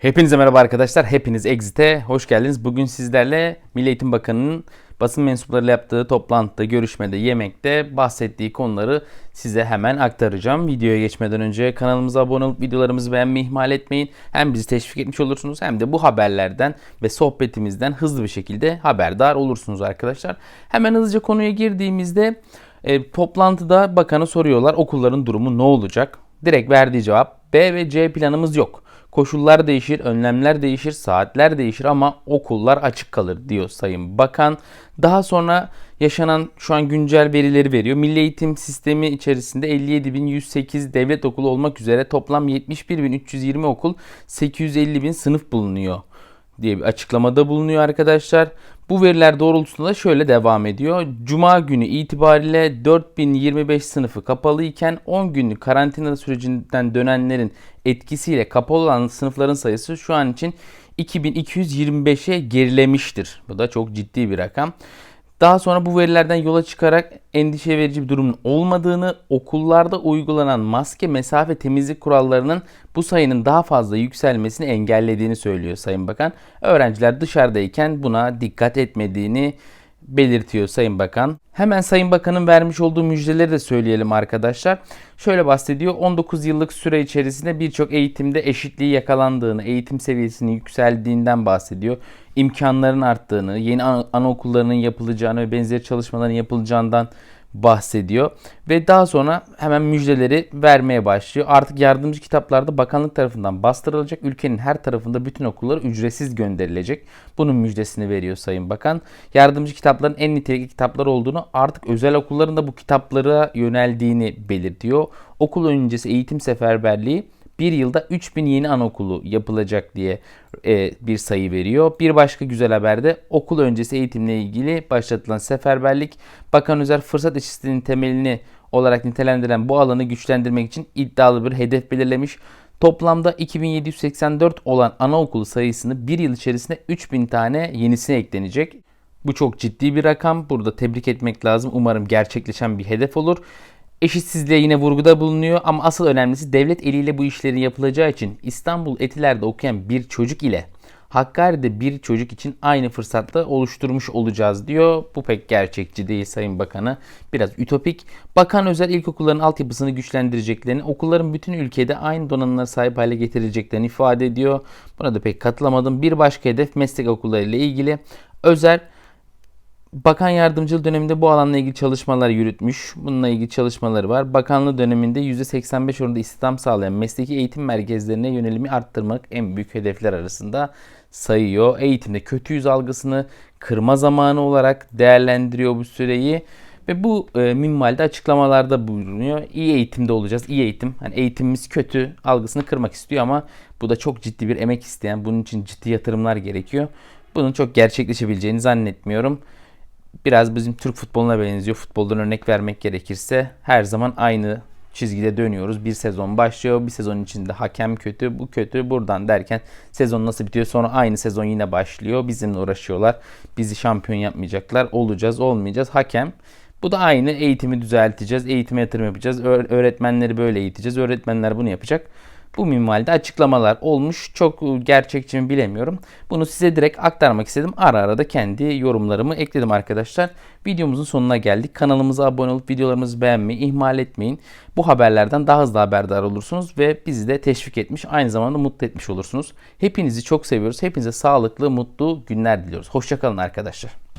Hepinize merhaba arkadaşlar. Hepiniz Exit'e hoş geldiniz. Bugün sizlerle Milli Eğitim Bakanı'nın basın mensuplarıyla yaptığı toplantıda, görüşmede, yemekte bahsettiği konuları size hemen aktaracağım. Videoya geçmeden önce kanalımıza abone olup videolarımızı beğenmeyi ihmal etmeyin. Hem bizi teşvik etmiş olursunuz hem de bu haberlerden ve sohbetimizden hızlı bir şekilde haberdar olursunuz arkadaşlar. Hemen hızlıca konuya girdiğimizde e, toplantıda bakanı soruyorlar okulların durumu ne olacak? Direkt verdiği cevap B ve C planımız yok. Koşullar değişir, önlemler değişir, saatler değişir ama okullar açık kalır diyor Sayın Bakan. Daha sonra yaşanan şu an güncel verileri veriyor. Milli eğitim sistemi içerisinde 57.108 devlet okulu olmak üzere toplam 71.320 okul 850.000 sınıf bulunuyor diye bir açıklamada bulunuyor arkadaşlar. Bu veriler doğrultusunda şöyle devam ediyor. Cuma günü itibariyle 4025 sınıfı kapalı iken 10 günlük karantina sürecinden dönenlerin etkisiyle kapalı olan sınıfların sayısı şu an için 2225'e gerilemiştir. Bu da çok ciddi bir rakam. Daha sonra bu verilerden yola çıkarak endişe verici bir durumun olmadığını, okullarda uygulanan maske, mesafe, temizlik kurallarının bu sayının daha fazla yükselmesini engellediğini söylüyor Sayın Bakan. Öğrenciler dışarıdayken buna dikkat etmediğini belirtiyor Sayın Bakan. Hemen Sayın Bakan'ın vermiş olduğu müjdeleri de söyleyelim arkadaşlar. Şöyle bahsediyor. 19 yıllık süre içerisinde birçok eğitimde eşitliği yakalandığını, eğitim seviyesinin yükseldiğinden bahsediyor. İmkanların arttığını, yeni anaokullarının yapılacağını ve benzeri çalışmaların yapılacağından bahsediyor. Ve daha sonra hemen müjdeleri vermeye başlıyor. Artık yardımcı kitaplarda bakanlık tarafından bastırılacak. Ülkenin her tarafında bütün okullar ücretsiz gönderilecek. Bunun müjdesini veriyor Sayın Bakan. Yardımcı kitapların en nitelikli kitaplar olduğunu artık özel okulların da bu kitaplara yöneldiğini belirtiyor. Okul öncesi eğitim seferberliği bir yılda 3000 yeni anaokulu yapılacak diye e, bir sayı veriyor. Bir başka güzel haber de okul öncesi eğitimle ilgili başlatılan seferberlik Bakan Özer fırsat eşitliğinin temelini olarak nitelendiren bu alanı güçlendirmek için iddialı bir hedef belirlemiş. Toplamda 2784 olan anaokulu sayısını bir yıl içerisinde 3000 tane yenisine eklenecek. Bu çok ciddi bir rakam. Burada tebrik etmek lazım. Umarım gerçekleşen bir hedef olur. Eşitsizliğe yine vurguda bulunuyor ama asıl önemlisi devlet eliyle bu işlerin yapılacağı için İstanbul Etiler'de okuyan bir çocuk ile Hakkari'de bir çocuk için aynı fırsatta oluşturmuş olacağız diyor. Bu pek gerçekçi değil Sayın Bakanı. Biraz ütopik. Bakan özel ilkokulların altyapısını güçlendireceklerini, okulların bütün ülkede aynı donanımlara sahip hale getireceklerini ifade ediyor. Buna da pek katılamadım. Bir başka hedef meslek okulları ile ilgili. Özel Bakan yardımcılığı döneminde bu alanla ilgili çalışmalar yürütmüş. Bununla ilgili çalışmaları var. Bakanlığı döneminde %85 oranında istihdam sağlayan mesleki eğitim merkezlerine yönelimi arttırmak en büyük hedefler arasında sayıyor. Eğitimde kötü yüz algısını kırma zamanı olarak değerlendiriyor bu süreyi. Ve bu e, minvalde açıklamalarda bulunuyor. İyi eğitimde olacağız. İyi eğitim. Hani eğitimimiz kötü algısını kırmak istiyor ama bu da çok ciddi bir emek isteyen, bunun için ciddi yatırımlar gerekiyor. Bunun çok gerçekleşebileceğini zannetmiyorum biraz bizim Türk futboluna benziyor. Futboldan örnek vermek gerekirse her zaman aynı çizgide dönüyoruz. Bir sezon başlıyor. Bir sezon içinde hakem kötü, bu kötü. Buradan derken sezon nasıl bitiyor? Sonra aynı sezon yine başlıyor. Bizimle uğraşıyorlar. Bizi şampiyon yapmayacaklar. Olacağız, olmayacağız. Hakem bu da aynı eğitimi düzelteceğiz. Eğitime yatırım yapacağız. Öğretmenleri böyle eğiteceğiz. Öğretmenler bunu yapacak. Bu minvalde açıklamalar olmuş. Çok e, gerçekçi mi bilemiyorum. Bunu size direkt aktarmak istedim. Ara ara da kendi yorumlarımı ekledim arkadaşlar. Videomuzun sonuna geldik. Kanalımıza abone olup videolarımızı beğenmeyi ihmal etmeyin. Bu haberlerden daha hızlı haberdar olursunuz ve bizi de teşvik etmiş, aynı zamanda mutlu etmiş olursunuz. Hepinizi çok seviyoruz. Hepinize sağlıklı, mutlu günler diliyoruz. Hoşçakalın arkadaşlar.